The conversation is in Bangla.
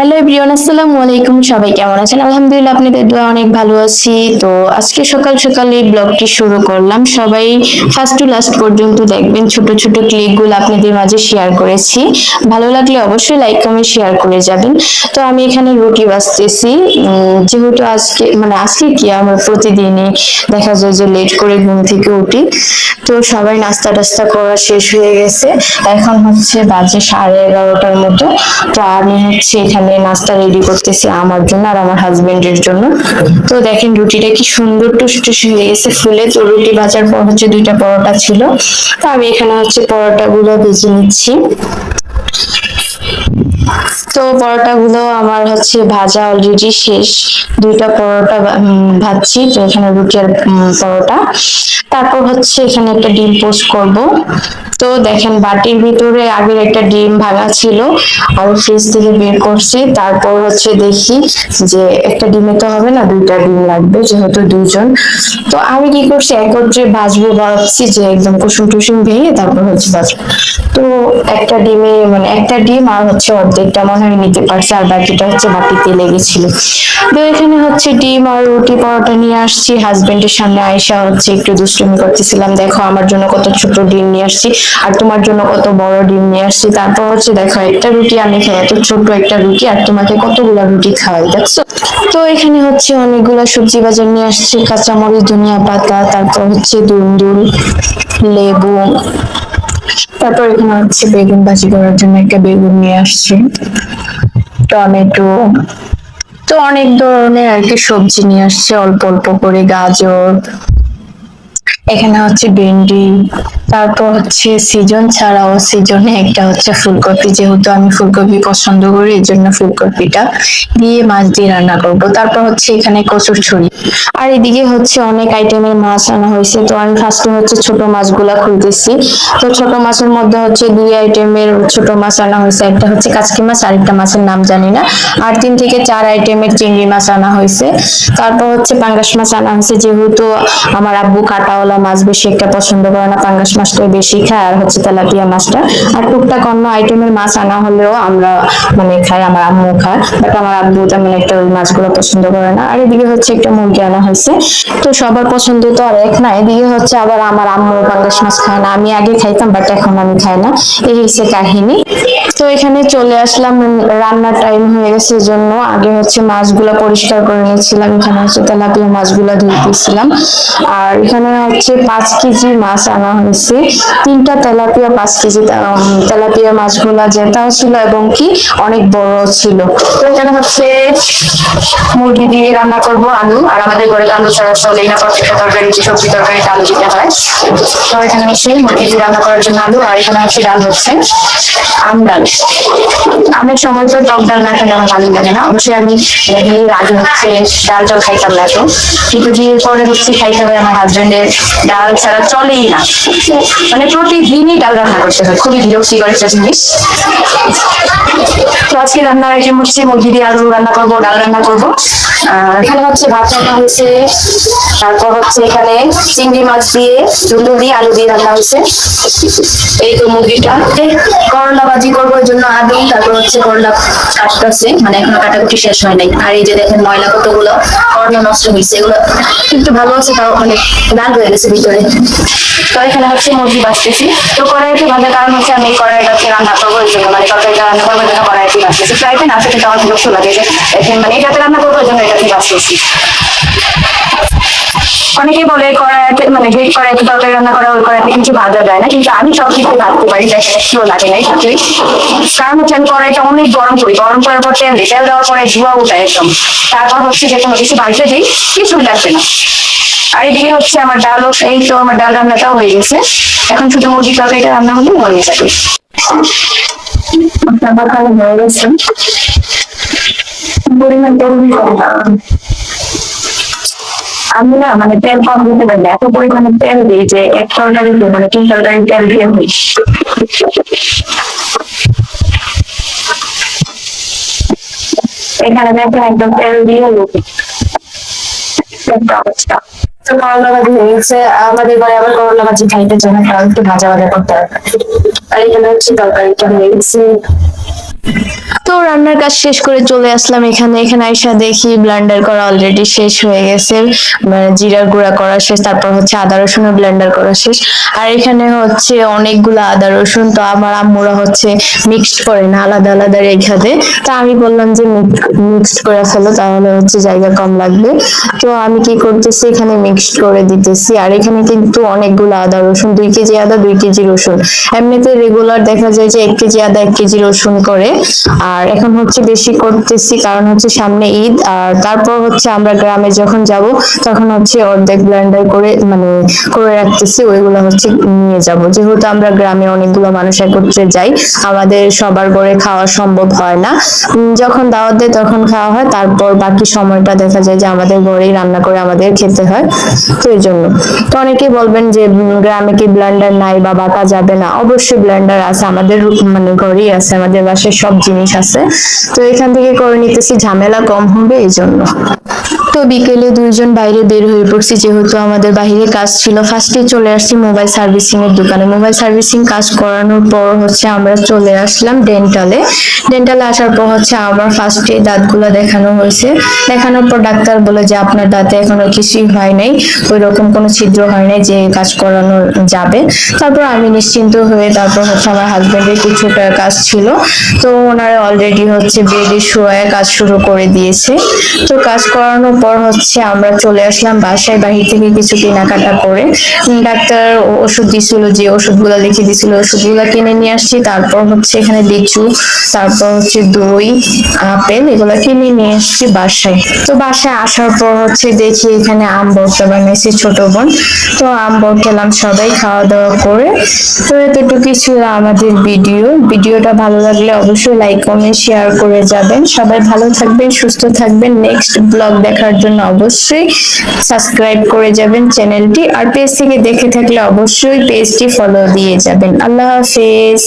হ্যালো এভরিওয়ান, আসসালামু আলাইকুম। সবাই কেমন আছেন? আলহামদুলিল্লাহ, আপনাদের দোয়া অনেক ভালো আছি। তো আজকে সকাল সকাল এই ব্লগটি শুরু করলাম। সবাই ফার্স্ট টু লাস্ট পর্যন্ত দেখবেন ছোট ছোট ক্লিপগুলো আপনাদের মাঝে শেয়ার করেছি। ভালো লাগলে অবশ্যই লাইক কমেন্ট শেয়ার করে যাবেন। তো আমি এখানে রুটি বাজতেছি যেহেতু আজকে মানে আজকে কি? আমার প্রতিদিনই দেখা যায় যে লেট করে ঘুম থেকে উঠি। তো সবাই নাস্তা টাস্তা করা শেষ হয়ে গেছে। এখন হচ্ছে বাজে সাড়ে এগারোটার মতো। তো আমি হচ্ছে এখানে নাস্তা রেডি করতেছি আমার জন্য আর আমার হাজবেন্ডের জন্য। তো দেখেন রুটিটা কি সুন্দর টুসটুস হয়ে গেছে ফুলে। তো রুটি ভাজার পর হচ্ছে দুইটা পরোটা ছিল। তো আমি এখানে হচ্ছে পরোটা গুলো ভেজে নিচ্ছি। তো পরোটা গুলো আমার হচ্ছে ভাজা অলরেডি শেষ। দুইটা পরোটা ভাজছি, তো এখানে রুটি আর পরোটা। তারপর হচ্ছে এখানে একটা ডিম পোস্ট করব। তো দেখেন বাটির ভিতরে আগের একটা ডিম ভাঙা ছিল আর ফ্রিজ থেকে বের করছি, তারপর হচ্ছে দেখি যে একটা ডিমে তো হবে না, দুইটা ডিম লাগবে, যেহেতু দুইজন। তো আমি কি করছি, একত্রে ভাজবো ভাবছি যে একদম কুসুম টুসুম ভেঙে তারপর হচ্ছে ভাজবো। তো একটা ডিমে মানে একটা ডিম আর হচ্ছে অর্ধেকটা মনে হয় নিতে পারছি, আর বাকিটা হচ্ছে বাটিতে লেগেছিল। তো এখানে হচ্ছে ডিম আর রুটি পরোটা নিয়ে আসছি হাজবেন্ডের সামনে আয়সা হচ্ছে একটু দুষ্টুমি করতেছিলাম, দেখো আমার জন্য কত ছোট ডিম নিয়ে আসছি। আর তোমার জন্য কত বড় ডিম নিয়ে আসছি। তারপর হচ্ছে দেখো, একটা রুটি আমি খাই এত ছোট একটা রুটি, আর তোমাকে কতগুলা রুটি খাওয়াই, দেখছ? তো এখানে হচ্ছে অনেকগুলা সবজি বাজার নিয়ে আসছি, কাঁচামরিচ, ধনিয়া পাতা, তারপর হচ্ছে দুন্দুল লেবু, তারপর এখানে হচ্ছে বেগুন ভাজি করার জন্য একটা বেগুন নিয়ে আসছি, টমেটো, তো অনেক ধরনের আর কি সবজি নিয়ে আসছে, অল্প অল্প করে গাজর এখানে হচ্ছে ভেন্ডি, তারপর হচ্ছে সিজন ছাড়াও সিজনে একটা হচ্ছে ফুলকপি, যেহেতু আমি ফুলকপি পছন্দ করি, এই জন্য ফুলকপিটা দিয়ে মাছ দিয়ে রান্না করব। তারপর হচ্ছে এখানে কচুর ছড়ি আর এদিকে হচ্ছে অনেক আইটেমের মাছ আনা হয়েছে। তো আমি ফার্স্টে হচ্ছে ছোট মাছগুলা খুলতেছি তো ছোট মাছের মধ্যে হচ্ছে দুই আইটেমের ছোট মাছ আনা হয়েছে। একটা হচ্ছে কাচকি মাছ, আরেকটা মাছের নাম জানি না। আর তিন থেকে চার আইটেমের চিংড়ি মাছ আনা হয়েছে। তারপর হচ্ছে পাঙ্গাস মাছ আনা হয়েছে। যেহেতু আমার আব্বু কাটাওয়ালা মাছ বেশি একটা পছন্দ করে না, পাঙ্গাস মাছটাই বেশি খায়, আর হচ্ছে তেলাপিয়া মাছটা। আর টুকটাক অন্য আইটেমের মাছ আনা হলেও আমরা মানে খাই, আমার আম্মু খায় বাট আমার আব্বু তেমন একটা ওই মাছগুলো পছন্দ করে না। আর এদিকে হচ্ছে একটা মুরগি আনা হয়েছে। তো সবার পছন্দ তো আর এক না, এদিকে হচ্ছে আবার আমার আম্মু পাঙ্গাস মাছ খায় না। আমি আগে খাইতাম বাট এখন আমি খাই না। এই হচ্ছে কাহিনী। তো এখানে চলে আসলাম রান্নার টাইম হয়ে গেছে জন্য আগে হচ্ছে মাছগুলা পরিষ্কার করে নিয়েছিলাম, এখানে হচ্ছে তেলাপিয়া মাছগুলা ধুইতেছিলাম আর এখানে হচ্ছে পাঁচ কেজি মাছ আনা হয়েছে। তিনটা তেলাপিয়া, পাঁচ কেজি তেলাপিয়া মাছগুলা জেতাও ছিল এবং কি অনেক বড় ছিল। তো এখানে হচ্ছে মুরগি দিয়ে রান্না করব আলু, আর আমাদের ঘরে আলু ছাড়া চলেই না প্রত্যেকটা তরকারি সবজি তরকারি আলু দিতে হয়। তো এখানে হচ্ছে মুরগি দিয়ে রান্না করার জন্য আলু, আর এখানে হচ্ছে ডাল হচ্ছে। আম ডাল আমের সময় তো টক ডাল না খেলে আমার ভালো লাগে না। অবশ্যই আমি বিয়ের আগে হচ্ছে, ডাল টাল খাইতাম না তো। কিন্তু বিয়ের পরে হচ্ছে খাইতে হবে আমার হাজবেন্ডের ডাল ছাড়া চলেই না। মানে প্রতিদিনই ডাল রান্না হয়। খুবই বিরক্তিকর একটা জিনিস। তো আজকে রান্নার আইটেম হচ্ছে মুরগি দিয়ে আলু রান্না করব, ডাল রান্না করব। এখানে হচ্ছে ভাত রান্না হয়েছে। তারপর হচ্ছে এখানে চিংড়ি মাছ দিয়ে চুন্দু দিয়ে আলু দিয়ে রান্না হয়েছে। এই তো মুরগিটা। করলা ভাজি করব ওই জন্য আলু তারপর হচ্ছে করলা কাটতেছে। মানে এখনও কাটাকুটি শেষ হয় নাই। আর এই যে দেখেন ময়লা কতগুলো করলা নষ্ট হয়েছে। এগুলো একটু ভালো আছে তাও মানে লাল হয়ে গেছে ভিতরে। তো এখানে হচ্ছে মুরগি বাঁচতেছি। তো কড়াইতে ভাজার কারণ হচ্ছে আমি এই কড়াইটাতে রান্না করব এই জন্য। মানে তরকারিটা রান্না করব জন্য কড়াইতে বাঁচতেছি। ফ্রাই প্যান কিন্তু আমার বিরক্ত লাগে যে এখন মানে এটাতে রান্না করব এই অনেকে বলে কড়াইতে মানে যে কড়াইতে তরকারি রান্না করা ওই কড়াইতে কিছু ভাজা যায় না কিন্তু আমি সব কিছু ভাজতে পারি একটুও লাগে না কিছুই কারণ হচ্ছে আমি কড়াইটা অনেক গরম করি গরম করার পর তেল দিই তেল দেওয়ার পরে ধোয়া উঠায় একদম। তারপর হচ্ছে যে কোনো কিছু ভাজতে দিই কিছুই লাগবে না। আর এদিকে হচ্ছে আমার ডালও এই তো আমার ডাল রান্নাটাও হয়ে গেছে। এখন শুধু মুরগি তরকারিটা রান্না হলে হয়ে যাবে। কালো হয়ে গেছে। আমি না মানে তেল কম দিতে পারি এত পরিমাণে তেল দিই যে এক মানে তিন তেল দিয়ে হই এখানে দেখেন একদম তেল দিয়ে অবস্থা। হয়ে গেছে আমাদের ঘরে আবার করলা খাইতে কারণ একটু ভাজা ভাজা করতে হবে। আর হচ্ছে তরকারিটা তো রান্নার কাজ শেষ করে চলে আসলাম এখানে। এখানে আইসা দেখি ব্লেন্ডার করা অলরেডি শেষ হয়ে গেছে। মানে জিরার গুঁড়া করা শেষ, তারপর হচ্ছে আদা রসুনের ব্লেন্ডার করা শেষ। আর এখানে হচ্ছে অনেকগুলো আদা রসুন, তো আমার আম্মুরা হচ্ছে মিক্সড করে না, আলাদা আলাদা রেখা দেয়। তা আমি বললাম যে মিক্সড করে ফেলো, তাহলে হচ্ছে জায়গা কম লাগবে। তো আমি কি করতেছি, এখানে মিক্সড করে দিতেছি। আর এখানে কিন্তু অনেকগুলো আদা রসুন, দুই কেজি আদা, দুই কেজি রসুন। এমনিতে রেগুলার দেখা যায় যে এক কেজি আদা, এক কেজি রসুন করে। আর এখন হচ্ছে বেশি করতেছি, কারণ হচ্ছে সামনে ঈদ, আর তারপর হচ্ছে আমরা গ্রামে যখন যাব, তখন হচ্ছে অর্ধেক ব্লেন্ডার করে মানে করে রাখতেছি, ওইগুলো হচ্ছে নিয়ে যাব। যেহেতু আমরা গ্রামে অনেকগুলো মানুষ একত্রে যাই, আমাদের সবার ঘরে খাওয়া সম্ভব হয় না। যখন দাওয়াত দেয় তখন খাওয়া হয়, তারপর বাকি সময়টা দেখা যায় যে আমাদের ঘরেই রান্না করে আমাদের খেতে হয়, তো এই জন্য। তো অনেকে বলবেন যে গ্রামে কি ব্লেন্ডার নাই বা বাটা যাবে না? অবশ্যই ব্লেন্ডার আছে, আমাদের মানে ঘরেই আছে, আমাদের বাসায় সব জিনিস আছে। তো এখান থেকে করে নিতেছি, ঝামেলা কম হবে এই জন্য তো বিকেলে দুইজন বাইরে বের হয়ে পড়ছি, যেহেতু আমাদের বাইরে কাজ ছিল। ফার্স্টে চলে আসছি মোবাইল সার্ভিসিং এর দোকানে। মোবাইল সার্ভিসিং কাজ করানোর পর হচ্ছে আমরা চলে আসলাম ডেন্টালে ডেন্টালে আসার পর হচ্ছে আমার ফার্স্টে দাঁতগুলো দেখানো হয়েছে। দেখানোর পর ডাক্তার বলে যে, আপনার দাঁতে এখনও কিছুই হয় নাই। ওই রকম কোনো ছিদ্র হয় নাই যে কাজ করানো যাবে। তারপর আমি নিশ্চিন্ত হয়ে তারপর হচ্ছে আমার হাজবেন্ডের কিছুটা কাজ ছিল। তো ওনারা অলরেডি হচ্ছে বেডে শোয়ে কাজ শুরু করে দিয়েছে। তো কাজ করানোর পর হচ্ছে আমরা চলে আসলাম বাসায় বাহির থেকে কিছু কেনাকাটা করে। ডাক্তার ওষুধ দিছিল যে ওষুধগুলো লিখে দিছিল, ওষুধগুলো কিনে নিয়ে আসছি। তারপর হচ্ছে এখানে লিচু, তারপর হচ্ছে দই, আপেল এগুলো কিনে নিয়ে আসছি বাসায়। তো বাসায় আসার পর হচ্ছে দেখি এখানে আম ভর্তা বানিয়েছে ছোট বোন। তো আম খেলাম সবাই খাওয়া দাওয়া করে। তো এতটুকুই ছিল আমাদের ভিডিও। ভিডিওটা ভালো লাগলে অবশ্যই লাইক কমেন্ট শেয়ার করে যাবেন। সবাই ভালো থাকবেন, সুস্থ থাকবেন। নেক্সট ব্লগ দেখার জন্য অবশ্যই সাবস্ক্রাইব করে যাবেন চ্যানেলটি। আর পেজ থেকে দেখে থাকলে অবশ্যই পেজটি ফলো দিয়ে যাবেন। আল্লাহ হাফেজ।